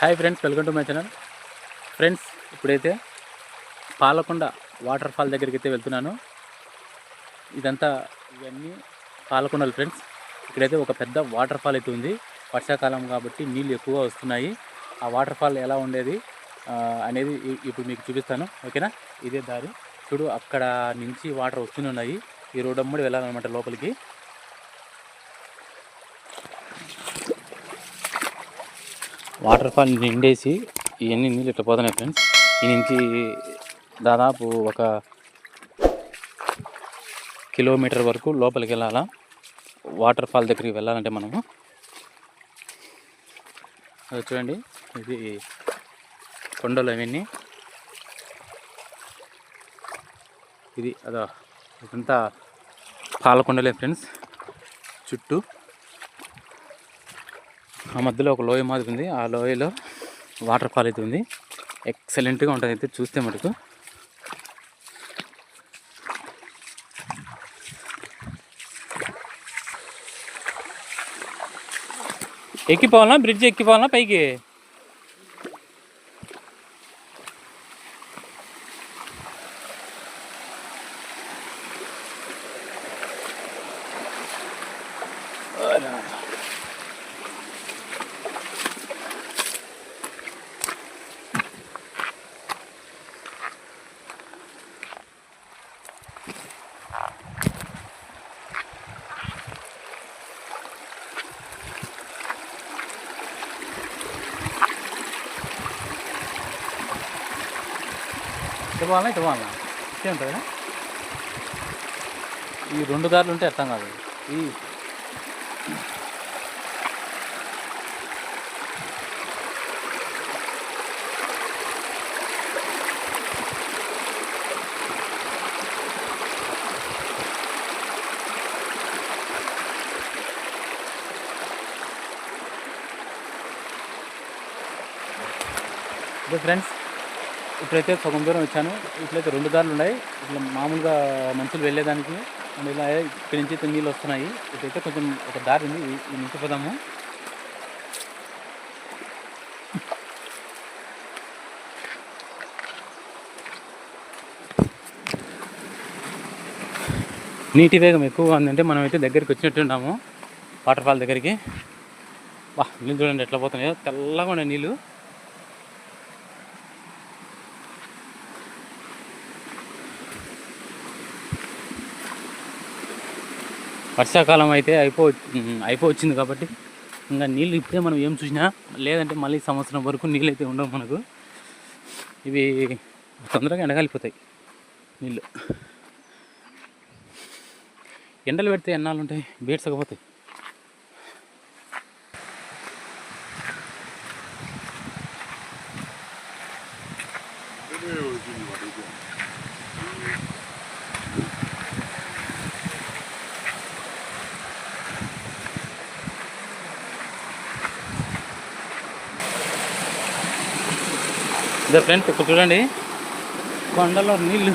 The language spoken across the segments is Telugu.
Hi friends welcome to my channel friends ఇప్పుడైతే పాలకొండ వాటర్ ఫాల్ దగ్గరికి అయితే వెళ్తున్నాను. ఇదంతా ఇవన్నీ పాలకొండలు ఫ్రెండ్స్ ఇక్కడైతే ఒక పెద్ద వాటర్ ఫాల్ అయితే ఉంది. వర్షాకాలం కాబట్టి నీళ్ళు ఎక్కువగా వస్తున్నాయి. ఆ వాటర్ ఫాల్ ఎలా ఉండేది అనేది ఇప్పుడు మీకు చూపిస్తాను. ఓకేనా? ఇదే దారి. చూడు అక్కడ నుంచి వాటర్ వస్తూనే ఉన్నాయి. ఈ రోడ్ అమ్మడి వెళ్ళాలన్నమాట లోపలికి. వాటర్ ఫాల్ నిండేసి ఇవన్నీ నీళ్ళు ఇట్లా పోతున్నాయి ఫ్రెండ్స్. ఈ నుంచి దాదాపు ఒక కిలోమీటర్ వరకు లోపలికి వెళ్ళాలా. వాటర్ ఫాల్ దగ్గరికి వెళ్ళాలంటే మనము. అది చూడండి ఇది కొండలు అవన్నీ. ఇది అదో ఇదంతా పాలకొండలే ఫ్రెండ్స్. చుట్టూ ఆ మధ్యలో ఒక లోయ మాదిరి ఉంది. ఆ లోయలో వాటర్ ఫాల్ అయితే ఉంది. ఎక్సలెంట్గా ఉంటుంది అయితే చూస్తే మటుకు. ఎక్కిపోవాలా? బ్రిడ్జ్ ఎక్కిపోవాలా? పైకి? ఇటు వాళ్ళ ఇటు పోవాలా ఇటే ఉంటుందా ఈ రెండు దారులు ఉంటే అర్థం కాదు. ఈ ఫ్రెండ్స్ ఇప్పుడైతే సగం దూరం వచ్చాను. ఇట్లయితే రెండు దారులు ఉన్నాయి. ఇట్లా మామూలుగా మనుషులు వెళ్ళేదానికి అండ్ ఇలా ఇక్కడి నుంచి అయితే నీళ్ళు వస్తున్నాయి. ఇటైతే కొంచెం ఒక దారి ఉంది. ఈ- నుంచి పోదాము. నీటి వేగం ఎక్కువ ఉందంటే మనం అయితే దగ్గరికి వచ్చినట్టు ఉన్నాము. వాటర్ ఫాల్ దగ్గరికి. వా నీళ్ళు చూడండి ఎట్లా పోతున్నాయో. తెల్లగా ఉన్నాయి నీళ్ళు. వర్షాకాలం అయితే అయిపో అయిపోవచ్చింది కాబట్టి ఇంకా నీళ్ళు ఇప్పుడే మనం ఏం చూసినా లేదంటే మళ్ళీ సంవత్సరం వరకు నీళ్ళు అయితే ఉండవు మనకు. ఇవి తొందరగా ఎండగాలిపోతాయి నీళ్ళు. ఎండలు పెడితే ఎన్నాళ్ళు ఉంటాయి? బేడ్సకపోతాయి ఇదే ఫ్రెండ్స్ ఇక్కడ చూడండి. కొండలో నీళ్ళు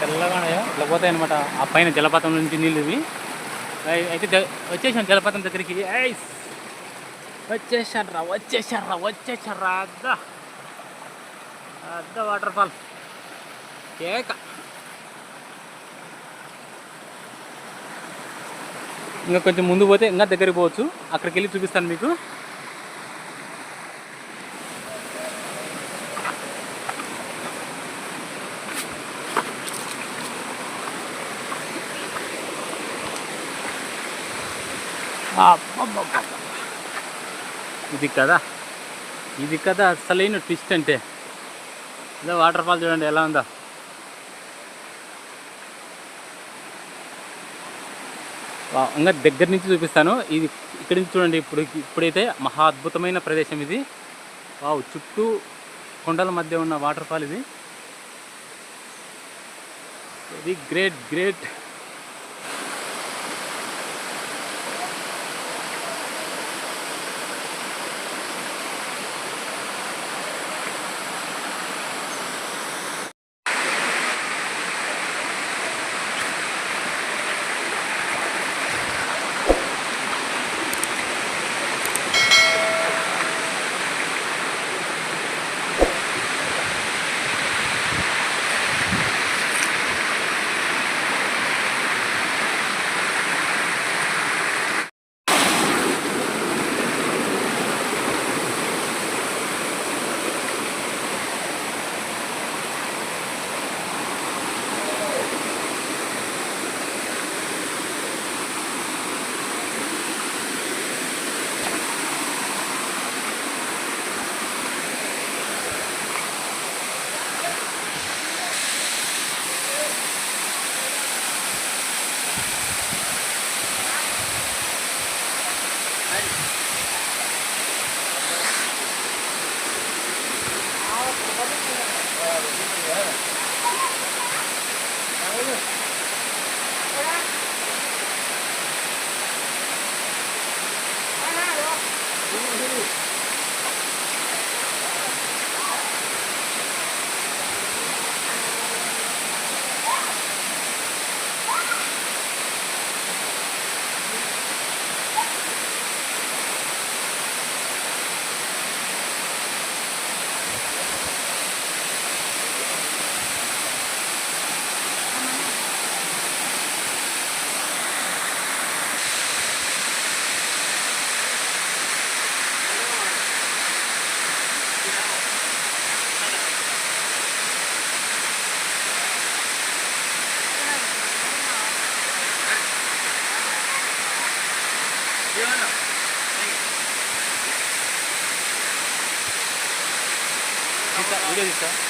తెల్లగా ఉన్నాయో ఇట్లా పోతాయి అనమాట ఆ పైన జలపాతం నుంచి నీళ్ళు ఇవి. అయితే వచ్చేసాం జలపాతం దగ్గరికి. ఐస్ వచ్చేసారా వచ్చేసారా వచ్చేసారా అద్ద. అద్ద వాటర్ ఫాల్ కేక. ఇంకా కొంచెం ముందు పోతే ఇంకా దగ్గరికి పోవచ్చు. అక్కడికి వెళ్ళి చూపిస్తాను మీకు. ఇది కదా? ఇది కదా అసలైన ట్విస్ట్ అంటే. ఇదో వాటర్ ఫాల్ చూడండి ఎలా ఉందో. ఇంకా దగ్గర నుంచి చూపిస్తాను. ఇది ఇక్కడి నుంచి చూడండి ఇప్పుడు ఇప్పుడైతే మహా అద్భుతమైన ప్రదేశం ఇది. వావ్ చుట్టూ కొండల మధ్య ఉన్న వాటర్ ఫాల్ ఇది. Very great great 일단 올려줄까?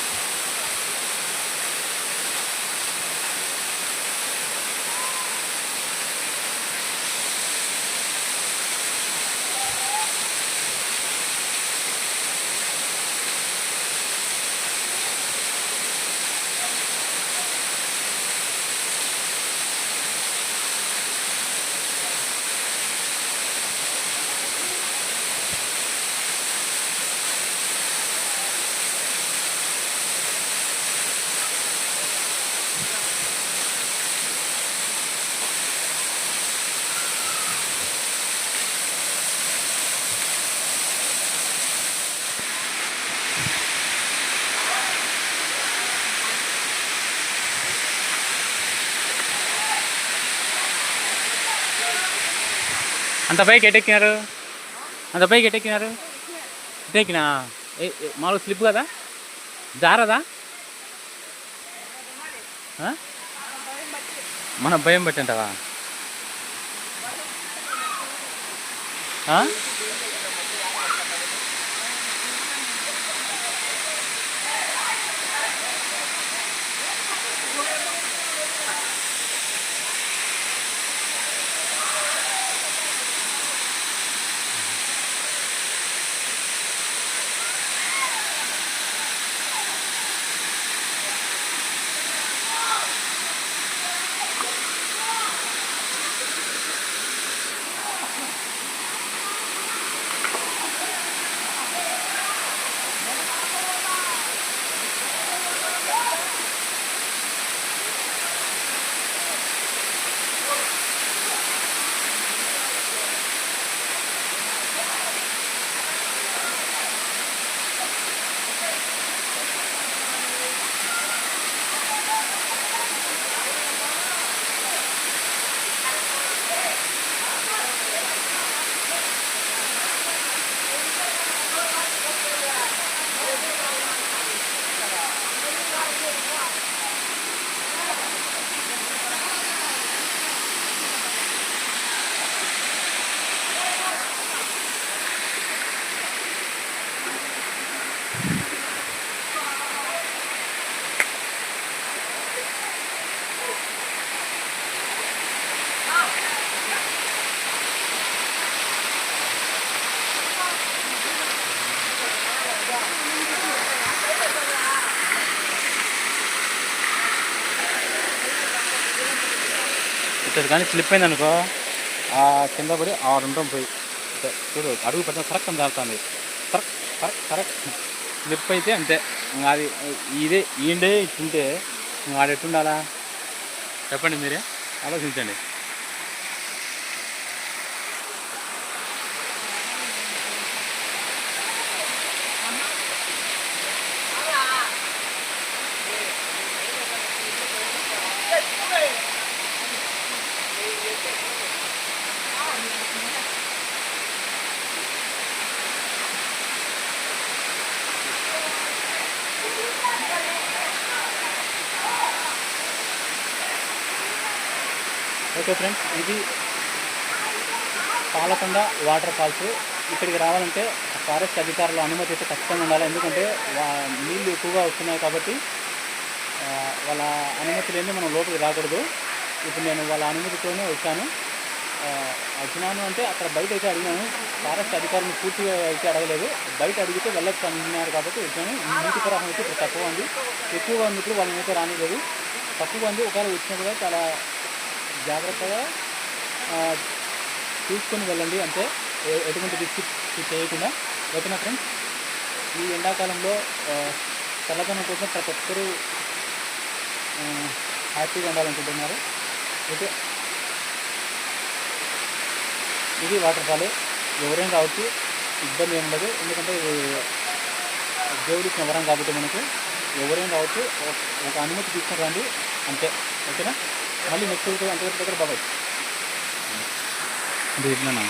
అంత పైకి ఎట్టెక్కినారు అంత పైకి ఎట్టెక్కినారు ఎట్టెక్కినా ఏ- మామూలు స్లిప్ కదా? జారదా? మన భయం పెట్టంటావా కానీ స్లిప్ అయింది అనుకో ఆ కింద పడి ఆరు ఉంటాం పోయి చూడు అడుగు పెట్టిన కరెక్ట్ అని దాడుతుంది కరెక్ట్ కరెక్ట్ కరెక్ట్ స్లిప్ అయితే అంతే. అది ఇదే ఈండే ఇట్టుంటే ఇంక ఆడ ఎట్టుండాలా చెప్పండి మీరే. ఆలోచించండి. ఓకే ఫ్రెండ్స్ ఇది పాలకొండ వాటర్ ఫాల్స్. ఇక్కడికి రావాలంటే ఫారెస్ట్ అధికారుల అనుమతి అయితే ఖచ్చితంగా ఉండాలి. ఎందుకంటే నీళ్ళు ఎక్కువగా వస్తున్నాయి కాబట్టి వాళ్ళ అనుమతి లేని మనం లోపలికి రాకూడదు. ఇప్పుడు నేను వాళ్ళ అనుమతితోనే వచ్చాను. వచ్చినాను అంటే అక్కడ బయట అయితే అడిగినాను ఫారెస్ట్ అధికారులను పూర్తిగా అయితే అడగలేదు. బయట అడిగితే వెళ్ళొచ్చు అనుకున్నారు కాబట్టి వచ్చాను. నీటి ప్రవాహం అయితే ఇప్పుడు తక్కువ ఉంది. ఎక్కువగా ఉన్నప్పుడు వాళ్ళని అయితే రానిలేదు తక్కువ ఉంది. ఒకవేళ వచ్చినా కూడా చాలా జాగ్రత్తగా తీసుకొని వెళ్ళండి. అంటే ఎటువంటి రిస్క్ చేయకుండా. ఓకేనా ఫ్రెండ్స్ ఈ ఎండాకాలంలో చల్లదనం కోసం ప్రతి ఒక్కరూ హ్యాపీగా ఉండాలనుకుంటున్నారు. ఓకే? ఇది వాటర్ ఫాల్. ఎవరైనా రావచ్చు ఇబ్బంది ఏం ఉండదు. ఎందుకంటే ఇది దేవుడి ఇచ్చిన వరం కాబట్టి మనకు. ఎవరైనా రావచ్చు ఒక- ఒక అనుమతి తీసుకుని రండి. అంతే. ఓకేనా? మళ్ళీ నెక్స్ట్ అంతవరకు దగ్గర బాబాయ్. అంటే ఇట్లానా?